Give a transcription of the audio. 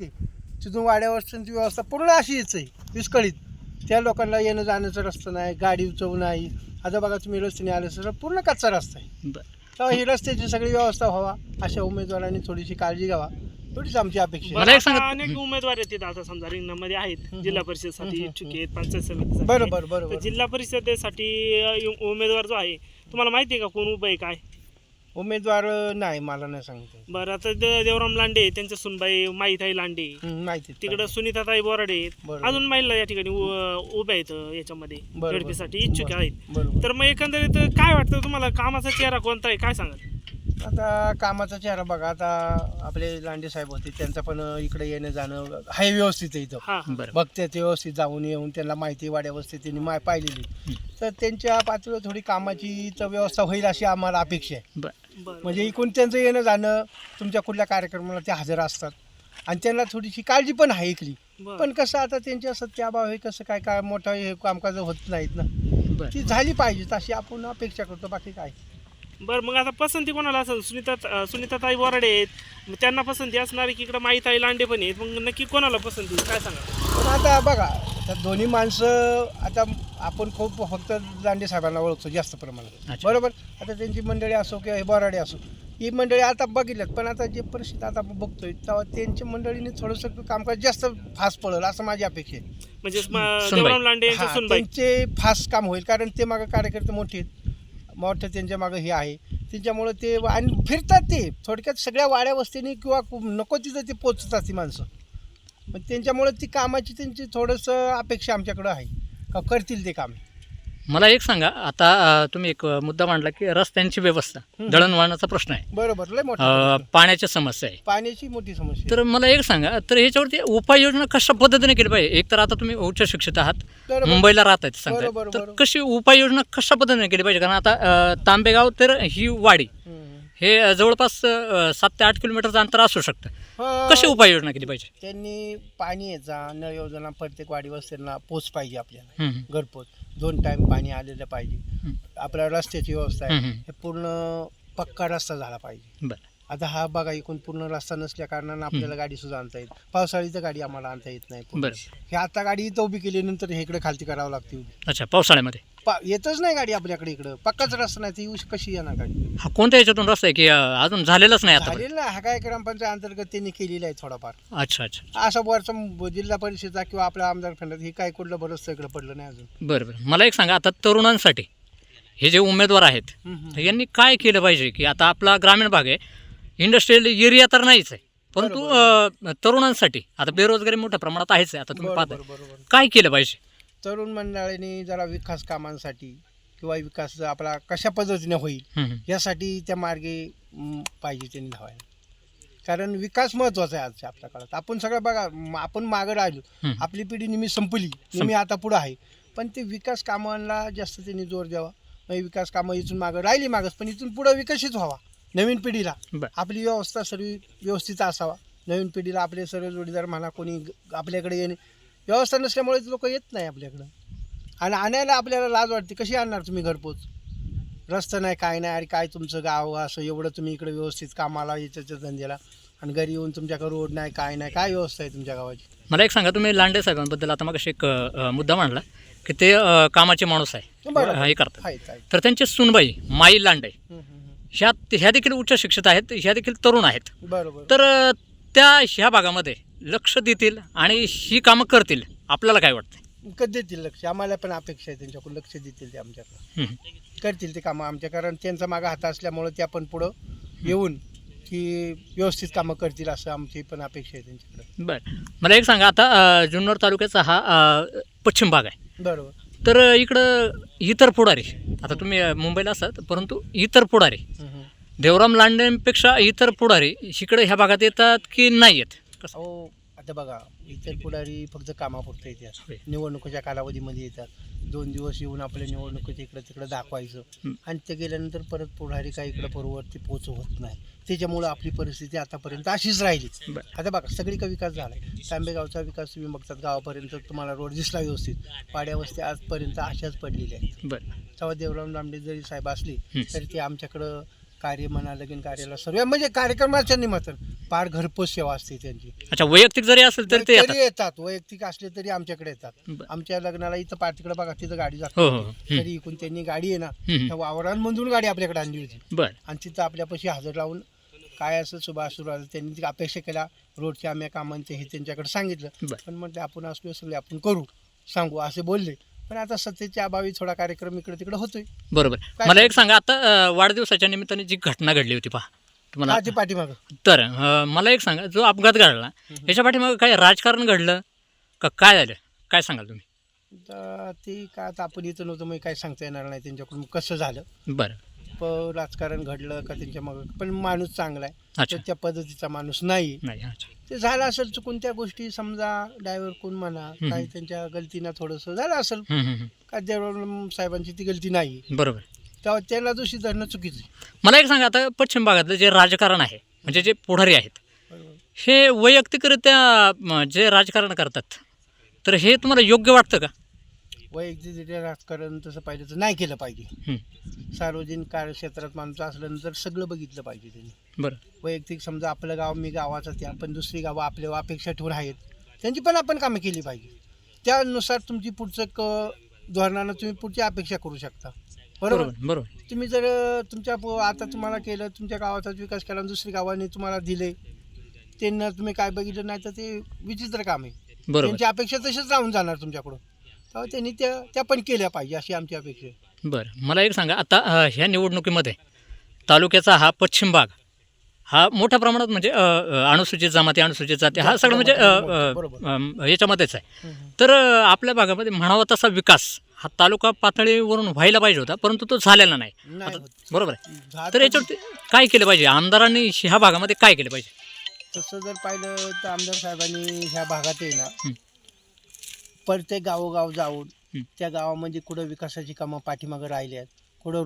तिथून वाड्यावरची व्यवस्था पूर्ण अशीच आहे विस्कळीत. त्या लोकांना येणं जाण्याचा रस्ता नाही गाडी चव नाही. आता बघा तुम्ही रस्त्याने आले सर पूर्ण कच्चा रस्ता आहे. तेव्हा ही रस्त्याची सगळी व्यवस्था व्हावा अशा उमेदवारांनी थोडीशी काळजी घ्यावा. एवढीच आमची अपेक्षा आहे. आता अनेक उमेदवार येतात आता समजा रिंगणामध्ये आहेत. जिल्हा परिषदेसाठी. इच्छुक आहेत पंचायत समितीसाठी. बरोबर बरोबर. जिल्हा परिषदेसाठी अ, उमेदवार जो आहे तुम्हाला माहिती आहे का कोण उभं आहे काय? उमेदवार नाही मला नाही सांगतो बरं आता दे- देवराम लांडे त्यांच्या सुनबाई माईताई लांडे माहिती. तिकडं सुनीताताई बोराडे बरोबर. अजून महिला या ठिकाणी उ- उभ्या आहेत याच्यामध्ये बरोबर. झडपीसाठी इच्छुक. आहेत बरोबर तर मग एकंदरीत काय वाटतं तुम्हाला कामाचा चेहरा कोणता आहे काय सांगाल आता कामाचा चेहरा बघा आता आपले लांडे साहेब होते त्यांचं पण इकडे येणं जाणं हाय व्यवस्थित आहे इथं. हा बरं. बघते ते व्यवस्थित जाऊन येऊन त्यांना माहिती वाड्या व्यवस्थित त्यांनी माय पाहिलेली. तर त्यांच्या पातळीवर थोडी कामाची तर व्यवस्था होईल अशी आम्हाला अपेक्षा आहे. बरं. म्हणजे इकडून त्यांचं येणं जाणं तुमच्या कुठल्या कार्यक्रमाला ते हजर असतात. आणि त्यांना थोडीशी काळजी पण आहे इकली. पण कसं आता त्यांच्या सत्याभाव हे कसं काय काय मोठं हे कामकाज होत नाहीत ना. बरं. ती झाली पाहिजे तशी आपण अपेक्षा करतो बाकी काय. बरं मग आता पसंती कोणाला असेल? सुनीता सुनीताताई बोराडे आहेत. मग त्यांना पसंती असणार की इकडं माईताई लांडे पण आहेत? मग नक्की कोणाला पसंती काय सांगा पण आता बघा आता दोन्ही माणसं आता आपण खूप फक्त लांडे साहेबांना ओळखतो जास्त प्रमाणात. अच्छा. बरोबर? आता त्यांची मंडळी असो किंवा हे बोराडे असो ही मंडळी आता बघितल्यात पण आता जे परिस्थिती आता आपण बघतोय तेव्हा त्यांच्या मंडळीने थोडंसं कामकाज जास्त फास्ट पडेल असं माझी अपेक्षा आहे. म्हणजे स्म- सुनबाई. देवराम लांडे यांच्या हा, सुनबाई. त्यांचे फास्ट काम होईल कारण ते मागं कार्यकर्ते मोठे आहेत. मोठं त्यांच्या मागं हे आहे. त्यांच्यामुळं ते आणि फिरतात ते. थोडक्यात सगळ्या वाड्या वस्तीने किंवा कु- नको तिथं ते पोचतात ती माणसं. मग त्यांच्यामुळं ती कामाची त्यांची थोडंसं अपेक्षा आमच्याकडं आहे. का करतील ते काम. मला एक सांगा आता तुम्ही एक मुद्दा मांडला की रस्त्यांची व्यवस्था. दळणवळणाचा प्रश्न आहे बरोबर लय मोठा. पाण्याची समस्या आहे पाण्याची मोठी समस्या. तर मला एक सांगा तर ह्याच्यावरती उपाययोजना कशा पद्धतीने केली पाहिजे एक तर आता तुम्ही उच्च शिक्षित आहात. मुंबईला राहत आहेत सांगताय बरोबर, तर. कशी उपाययोजना कशा पद्धतीने केली पाहिजे कारण आता तांबेगाव तर ही वाडी. हे जवळपास सात ते आठ किलोमीटरचं अंतर असू शकतं कशी उपाययोजना केली पाहिजे त्यांनी पाणी याचा नळ योजना प्रत्येक वाडी वस्त्यांना पोच पाहिजे आपल्याला. घरपोच दोन टाइम पाणी आलेलं पाहिजे. आपल्या रस्त्याची व्यवस्था आहे. हे पूर्ण पक्का रस्ता झाला पाहिजे बरं आता हा बघा इकडून पूर्ण रस्ता नसल्या कारणानं आपल्याला गाडी सुद्धा आणता येत पावसाळी तर गाडी आम्हाला आणता येत नाही. बरं. हे आता गाडी इथं उभी केली नंतर हे इकडे खालती करावं लागते उभी. अच्छा पावसाळ्यामध्ये? पा येतच नाही गाडी आपल्याकडे इकडं. पक्काच रस्ता नाही ती येऊ कशी येणार गाडी? हा कोणत्या याच्यातून रस्ता आहे की अं, अजून झालेलाच नाही आता झालेलं हा काय ग्रामपंचायत अंतर्गत त्यांनी केलेलं आहे थोडाफार. अच्छा अच्छा असा वरचा जिल्हा परिषदचा किंवा आपल्या आमदार फंडात हे काय कुठलं बरंच इकडे पडलं नाही अजून. बरं बरं. मला एक सांगा आता तरुणांसाठी हे जे उमेदवार आहेत यांनी काय केलं पाहिजे की आता आपला ग्रामीण भाग आहे इंडस्ट्रियल एरिया तर नाहीच आहे. परंतु अं, तरुणांसाठी आता बेरोजगारी मोठ्या प्रमाणात आहेच आहे. आता तुम्ही बरोबर पाहता बरोबर. काय केलं पाहिजे? तरुण मंडळींनी जरा विकास कामांसाठी किंवा विकास आपला कशा पद्धतीने होईल. यासाठी त्या मार्गे म, पाहिजे त्यांनी धावायला कारण विकास महत्त्वाचा आहे आजच्या आपल्या काळात. आपण सगळं बघा म, आपण मागं राहिलो. आपली पिढी नेहमी संपली. नेहमी आता पुढं आहे. पण ते विकास कामांना जास्त त्यांनी जोर द्यावा. म्हणजे विकास कामं इथून मागं राहिली मागच पण इथून पुढं विकसित व्हावा. नवीन पिढीला बरं. आपली व्यवस्था सर्व व्यवस्थित असावा. नवीन पिढीला आपले सर्व जोडीदार म्हणा कोणी ग- आपल्याकडे येणे. व्यवस्था नसल्यामुळे लोक येत नाही आपल्याकडं. आणि आणायला आपल्याला लाज वाटते कशी आणणार तुम्ही घरपोच? रस्ता नाही काय नाही अरे काय तुमचं गाव असं एवढं तुम्ही इकडे व्यवस्थित कामाला याच्या धंद्याला. आणि घरी येऊन तुमच्याकडे रोड नाही काय नाही काय व्यवस्था आहे तुमच्या गावाची? मला एक सांगा तुम्ही लांडे साहेबांबद्दल आता मग एक अं, मुद्दा मांडला की ते अं, कामाचे माणूस आहे. बरोबर. हे करतात. आहेत आहेत. तर त्यांचे सुनबाई माई लांडे हम्म, हम्म, हम्म. ह्या ह्या देखील उच्च शिक्षित आहेत ह्या देखील तरुण आहेत. बरोबर. तर त्या ह्या भागामध्ये लक्ष देतील आणि ही कामं करतील. आपल्याला काय वाटतं कधी देतील लक्ष? आम्हाला पण अपेक्षा आहे त्यांच्याकडून लक्ष देतील ते आमच्याकडे. करतील ते कामं आमच्या कारण त्यांचा मागा हात असल्यामुळे ते आपण पुढं येऊन की व्यवस्थित कामं करतील असं आमची पण अपेक्षा आहे त्यांच्याकडे. बरं. मला एक सांगा आता अं, जुन्नर तालुक्याचा हा अं, पश्चिम भाग आहे. बरोबर. तर इकडं इतर पुढारी आता तुम्ही मुंबईला असतात परंतु इतर पुढारी. देवराम लांडेंपेक्षा इतर पुढारी इकडे ह्या भागात येतात की नाही येत कसं आता बघा इतर पुढारी फक्त कामापुरतं. येतात. निवडणुकीच्या कालावधीमध्ये येतात. दोन दिवस येऊन आपल्या निवडणुकीच्या इकडं तिकडं दाखवायचं. आणि ते गेल्यानंतर परत पुढारी काही इकडं पूर्ववरती पोचवत नाही. त्याच्यामुळं आपली परिस्थिती आतापर्यंत अशीच राहिली. आता बघा सगळी का विकास झाला तांबेगावचा विकास तुम्ही बघतात गावापर्यंत तुम्हाला रोड दिसला व्यवस्थित. पाड्या वस्ती आजपर्यंत अशाच पडलेल्या आहेत. बरं. तेव्हा देवराम लांबडे जरी साहेब असले. तरी ते आमच्याकडं कार्य म्हणा लगीन कार्याला सर्व म्हणजे कार्यक्रमाच्या निमित्त पार घरपोच सेवा असते त्यांची. अच्छा वैयक्तिक जरी असेल तरी ते तरी येतात. येतात वैयक्तिक असले तरी आमच्याकडे येतात. आमच्या लग्नाला इथं पार तिकडे बघा तिथं गाडी हो जाते हो. हं, तरी इकून त्यांनी गाडी आहे ना हं, त्या वावरांमधून गाडी आपल्याकडे आणली होती. बरं. आणि तिथं आपल्यापाशी हजर लावून काय असं सुभाष सुरू आलं त्यांनी ती अपेक्षा केल्या रोडच्या आम्ही कामांचे हे त्यांच्याकडे सांगितलं. बरं. पण म्हटलं आपण असलो सगळे आपण करू सांगू असे बोलले. पण आता सत्तेच्या अभावी थोडा कार्यक्रम इकडे तिकडे होतोय. बरोबर. काय मला एक सांगा आता अं, वाढदिवसाच्या निमित्ताने जी घटना घडली होती पहा. तुम्हाला पाठीमागं. तर अं, मला एक सांगा जो अपघात घडला याच्या पाठीमागं काय राजकारण घडलं? का काय झालं? काय सांगाल तुम्ही? ते काय आता आपण इथं नव्हतं मग काही सांगता येणार नाही त्यांच्याकडून कसं झालं? बरं. राजकारण घडलं का त्यांच्या मग? पण माणूस चांगला आहे. अच्छा. त्या पद्धतीचा माणूस नाही. नाही अच्छा. ते झालं असेल चुकून त्या गोष्टी? समजा ड्रायव्हर कोण म्हणा काही त्यांच्या गलतीनं थोडंसं झालं असेल. का देवराम साहेबांची ती गलती नाही? बरोबर. तेव्हा त्याला दोषी धरणं चुकीचं आहे. मला एक सांगा आता पश्चिम भागातलं जे राजकारण आहे म्हणजे जे पुढारी आहेत हे वैयक्तिकरित्या म, जे राजकारण करतात तर हे तुम्हाला योग्य वाटतं का? वैयक्तिकरित्या राजकारण तसं पाहिजे तर नाही केलं पाहिजे. सार्वजनिक कार्यक्षेत्रात माणूस असल्यानंतर सगळं बघितलं पाहिजे त्यांनी. बरं. वैयक्तिक समजा आपलं गाव मी गावाचं ते आपण दुसरी गावं आपल्या अपेक्षा ठेवून आहेत. त्यांची पण आपण कामं केली पाहिजे. त्यानुसार तुमची पुढचं क धोरणानं तुम्ही पुढची अपेक्षा करू शकता. बरोबर? बरोबर तुम्ही जर तुमच्या आता तुम्हाला केलं तुमच्या गावाचाच विकास केला आणि दुसरी गावाने तुम्हाला दिले त्यांना तुम्ही काय बघितलं नाही तर ते विचित्र काम आहे. त्यांची अपेक्षा तशीच राहून जाणार तुमच्याकडून. त्यांनी त्या त्या पण केल्या पाहिजे अशी आमची अपेक्षा आहे. बरं मला एक सांगा आता अ, ह्या निवडणुकीमध्ये तालुक्याचा हा पश्चिम भाग हा मोठ्या प्रमाणात म्हणजे अ, अ, अनुसूचित जमाती अनुसूचित जाती हा सगळं म्हणजे अ, अ, बरोबर. अम, याच्यामध्येच आहे. तर अ, आपल्या भागामध्ये म्हणावा तसा विकास हा तालुका पातळीवरून व्हायला पाहिजे होता परंतु तो झालेला नाही. नाही आता- होत. बरोबर आहे. झाड तर याच्यावरती काय केलं पाहिजे? आमदारांनी ह्या भागामध्ये काय केलं पाहिजे? तसं जर पाहिलं तर आमदार साहेबांनी ह्या भागात आहे ना हं. प्रत्येक गावोगाव जाऊन. त्या गावामध्ये कुठं विकासाची कामं पाठीमागं राहिली आहेत कुठं